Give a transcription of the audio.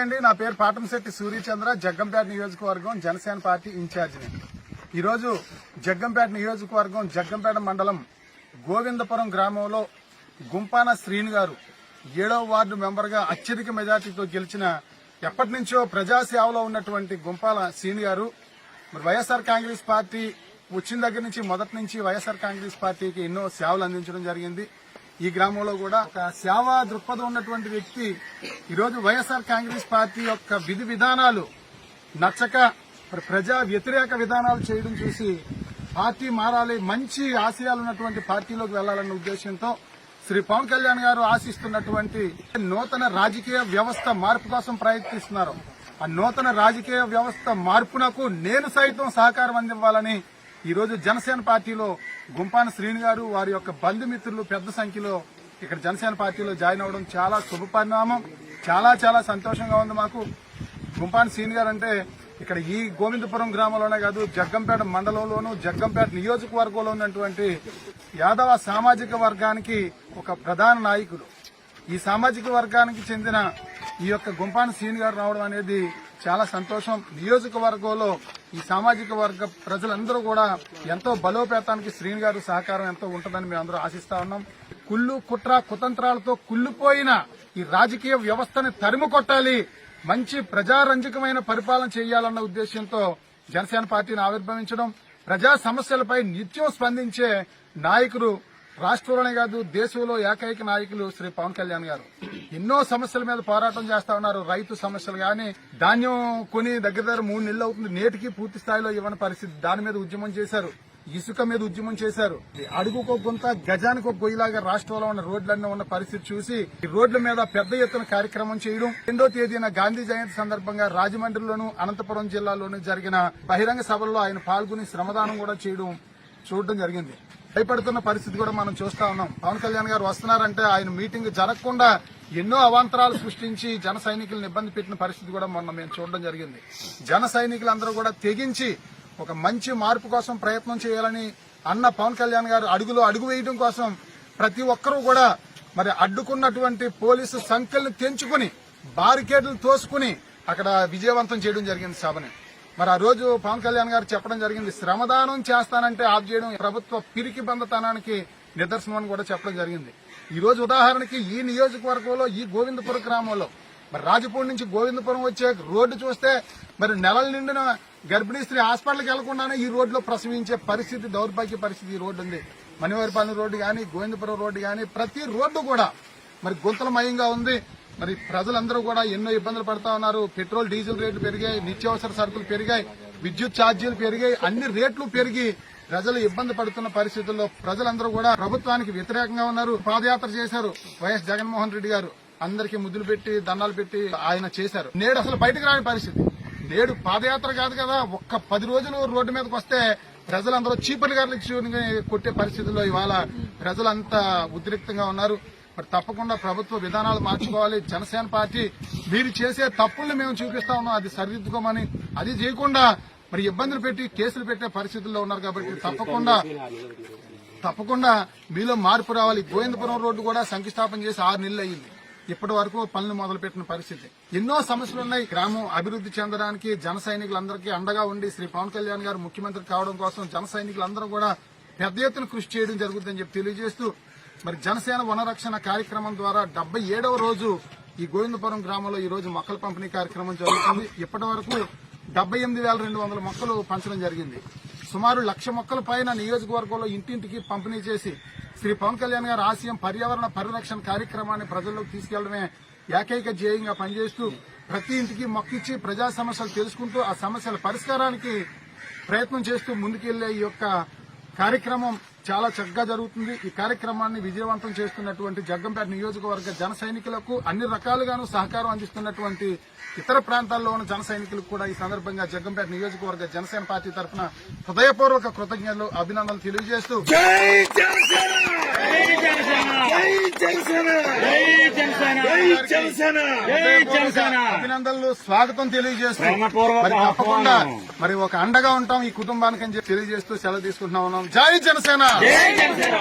అండి నా పేరు పాటంశెట్టి సూర్యచంద్ర జగ్గంపేట నియోజకవర్గం జనసేన పార్టీ ఇన్ఛార్జిని. ఈరోజు జగ్గంపేట నియోజకవర్గం జగ్గంపేట మండలం గోవిందపురం గ్రామంలో గుంపాన శ్రీని గారు ఏడవ వార్డు మెంబర్గా అత్యధిక మెజార్టీతో గెలిచిన ఎప్పటి నుంచో ప్రజాసేవలో ఉన్నటువంటి గుంపాల శ్రీని గారు. మరి వైఎస్ఆర్ కాంగ్రెస్ పార్టీ వచ్చిన దగ్గర నుంచి మొదటి నుంచి వైఎస్ఆర్ కాంగ్రెస్ పార్టీకి ఎన్నో సేవలు అందించడం జరిగింది. ఈ గ్రామంలో కూడా ఒక సేవా దృక్పథం ఉన్నటువంటి వ్యక్తి ఈరోజు వైఎస్ఆర్ కాంగ్రెస్ పార్టీ యొక్క విధి విధానాలు నచ్చక ప్రజా వ్యతిరేక విధానాలు చేయడం చూసి పార్టీ మారాలి మంచి ఆశయాలు ఉన్నటువంటి పార్టీలోకి వెళ్ళాలన్న ఉద్దేశంతో శ్రీ పవన్ కళ్యాణ్ గారు ఆశిస్తున్నటువంటి నూతన రాజకీయ వ్యవస్థ మార్పు కోసం ప్రయత్నిస్తున్నారు. ఆ నూతన రాజకీయ వ్యవస్థ మార్పునకు నేను సైతం సహకారం అందివ్వాలని ఈరోజు జనసేన పార్టీలో గుంపాన శ్రీని గారు వారి యొక్క బంధుమిత్రులు పెద్ద సంఖ్యలో ఇక్కడ జనసేన పార్టీలో జాయిన్ అవ్వడం చాలా శుభ పరిణామం. చాలా చాలా సంతోషంగా ఉంది మాకు. గుంపాన శ్రీని గారు అంటే ఇక్కడ ఈ గోవిందపురం గ్రామంలోనే కాదు జగ్గంపేట మండలంలోను జగ్గంపేట నియోజకవర్గంలో ఉన్నటువంటి యాదవ సామాజిక వర్గానికి ఒక ప్రధాన నాయకుడు. ఈ సామాజిక వర్గానికి చెందిన ఈ యొక్క గుంపాన శ్రీని గారు రావడం అనేది చాలా సంతోషం. నియోజకవర్గంలో ఈ సామాజిక వర్గ ప్రజలందరూ కూడా ఎంతో బలోపేతానికి శ్రీని గారు సహకారం ఎంతో ఉంటుందని మేము అందరూ ఆశిస్తా ఉన్నాం. కుళ్ళు కుట్ర కుతంత్రాలతో కుళ్ళిపోయిన ఈ రాజకీయ వ్యవస్థని తరిమి కొట్టాలి. మంచి ప్రజారంజకమైన పరిపాలన చేయాలన్న ఉద్దేశంతో జనసేన పార్టీని ఆవిర్భవించడం ప్రజా సమస్యలపై నిత్యం స్పందించే నాయకుడు రాష్ట్రంలోనే కాదు దేశంలో ఏకైక నాయకులు శ్రీ పవన్ కళ్యాణ్ గారు. ఎన్నో సమస్యల మీద పోరాటం చేస్తా ఉన్నారు. రైతు సమస్యలు కానీ ధాన్యం కొని దగ్గర దగ్గర మూడు నెలలు అవుతుంది. నేటికి పూర్తి స్థాయిలో ఇవ్వని పరిస్థితి దాని మీద ఉద్యమం చేశారు. ఇసుక మీద ఉద్యమం చేశారు. అడుగుకో కొంత గజానికి ఒక గొయ్యిలాగా రాష్ట్రంలో ఉన్న రోడ్లన్నీ ఉన్న పరిస్థితి చూసి రోడ్ల మీద పెద్ద ఎత్తున కార్యక్రమం చేయడం రెండో తేదీన గాంధీ జయంతి సందర్భంగా రాజమండ్రిలోను అనంతపురం జిల్లాలోను జరిగిన బహిరంగ సభల్లో ఆయన పాల్గొని శ్రమదానం కూడా చేయడం చూడడం జరిగింది. భయపడుతున్న పరిస్థితి కూడా మనం చూస్తా ఉన్నాం. పవన్ కళ్యాణ్ గారు వస్తున్నారంటే ఆయన మీటింగ్ జరగకుండా ఎన్నో అవాంతరాలు సృష్టించి జన సైనికులను ఇబ్బంది పెట్టిన పరిస్థితి కూడా మొన్న మేము చూడడం జరిగింది. జన సైనికులందరూ కూడా తెగించి ఒక మంచి మార్పు కోసం ప్రయత్నం చేయాలని అన్న పవన్ కళ్యాణ్ గారు అడుగులో అడుగు వేయడం కోసం ప్రతి ఒక్కరూ కూడా మరి అడ్డుకున్నటువంటి పోలీసు సంఖ్యలను తెంచుకుని బారికేడ్లు తోసుకుని అక్కడ విజయవంతం చేయడం జరిగింది సభని. మరి ఆ రోజు పవన్ కళ్యాణ్ గారు చెప్పడం జరిగింది శ్రమదానం చేస్తానంటే ఆఫ్ చేయడం ప్రభుత్వ పిరికి బంధతనానికి నిదర్శనం అని కూడా చెప్పడం జరిగింది. ఈ రోజు ఉదాహరణకి ఈ నియోజకవర్గంలో ఈ గోవిందపురం గ్రామంలో మరి రాజపూడి నుంచి గోవిందపురం వచ్చే రోడ్డు చూస్తే మరి నెలల నిండిన గర్భిణీ స్త్రీ హాస్పిటల్కి వెళ్ళకుండానే ఈ రోడ్లో ప్రసవించే పరిస్థితి దౌర్భాగ్య పరిస్థితి ఈ రోడ్డు ఉంది. మణివారిపాలెం రోడ్డు కానీ గోవిందపురం రోడ్డు కానీ ప్రతి రోడ్డు కూడా మరి గుంతలమయంగా ఉంది. మరి ప్రజలందరూ కూడా ఎన్నో ఇబ్బందులు పడతా ఉన్నారు. పెట్రోల్ డీజిల్ రేట్లు పెరిగాయి నిత్యావసర సరుకులు పెరిగాయి విద్యుత్ ఛార్జీలు పెరిగాయి అన్ని రేట్లు పెరిగి ప్రజలు ఇబ్బంది పడుతున్న పరిస్థితుల్లో ప్రజలందరూ కూడా ప్రభుత్వానికి వ్యతిరేకంగా ఉన్నారు. పాదయాత్ర చేశారు వైఎస్ జగన్మోహన్ రెడ్డి గారు. అందరికీ ముద్దులు పెట్టి దండాలు పెట్టి ఆయన చేశారు. నేడు అసలు బయటకు రాని పరిస్థితి. నేడు పాదయాత్ర కాదు కదా ఒక్క పది రోజులు రోడ్డు మీదకి వస్తే ప్రజలందరూ చీపరి గారు కొట్టే పరిస్థితుల్లో ఇవాళ ప్రజలంతా ఉద్రిక్తంగా ఉన్నారు. మరి తప్పకుండా ప్రభుత్వ విధానాలు మార్చుకోవాలి. జనసేన పార్టీ మీరు చేసే తప్పుల్ని మేము చూపిస్తా ఉన్నాం. అది సరిదిద్దుకోమని. అది చేయకుండా మరి ఇబ్బందులు పెట్టి కేసులు పెట్టే పరిస్థితుల్లో ఉన్నారు కాబట్టి తప్పకుండా తప్పకుండా మీలో మార్పు రావాలి. గోవిందపురం రోడ్డు కూడా శంకుస్థాపన చేసి ఆరు నెలలు అయ్యింది ఇప్పటి వరకు పనులు మొదలుపెట్టిన పరిస్థితి. ఎన్నో సమస్యలు ఉన్నాయి. గ్రామం అభివృద్ధి చెందడానికి జన సైనికులందరికీ అండగా ఉండి శ్రీ పవన్ కళ్యాణ్ గారు ముఖ్యమంత్రి కావడం కోసం జన సైనికులందరూ కూడా పెద్ద ఎత్తున కృషి చేయడం జరుగుతుందని చెప్పి తెలియజేస్తూ మరి జనసేన వనరక్షణ కార్యక్రమం ద్వారా డెబ్బై ఏడవ రోజు ఈ గోవిందపురం గ్రామంలో ఈ రోజు మొక్కల పంపిణీ కార్యక్రమం జరుగుతుంది. ఇప్పటి వరకు డెబ్బై ఎనిమిది వేల రెండు వందల మొక్కలు పంచడం జరిగింది. సుమారు లక్ష మొక్కల పైన నియోజకవర్గంలో ఇంటింటికి పంపిణీ చేసి శ్రీ పవన్ కళ్యాణ్ గారి ఆశయం పర్యావరణ పరిరక్షణ కార్యక్రమాన్ని ప్రజల్లోకి తీసుకెళ్ళడమే ఏకైక ధ్యేయంగా పనిచేస్తూ ప్రతి ఇంటికి మొక్కిచ్చి ప్రజా సమస్యలు తెలుసుకుంటూ ఆ సమస్యల పరిష్కారానికి ప్రయత్నం చేస్తూ ముందుకెళ్ళే ఈ యొక్క కార్యక్రమం చాలా చక్కగా జరుగుతుంది. ఈ కార్యక్రమాన్ని విజయవంతం చేస్తున్నటువంటి జగ్గంపేట నియోజకవర్గ జన సైనికులకు అన్ని రకాలుగాను సహకారం అందిస్తున్నటువంటి ఇతర ప్రాంతాల్లో ఉన్న జన సైనికులకు కూడా ఈ సందర్భంగా జగ్గంపేట నియోజకవర్గ జనసేన పార్టీ తరఫున హృదయపూర్వక కృతజ్ఞతలు అభినందనలు తెలియజేస్తూ జై జనసేన. జై జనసేన. జై జనసేన. జై జనసేన. జై జనసేన. అభినందనలు స్వాగతం తెలియజేస్తూ మరి తప్పకుండా. మరి ఒక అండగా ఉంటాం ఈ కుటుంబానికి అని చెప్పి తెలియజేస్తూ సెలవు తీసుకుంటున్నా ఉన్నాం జై జనసేన. జై జనసేన.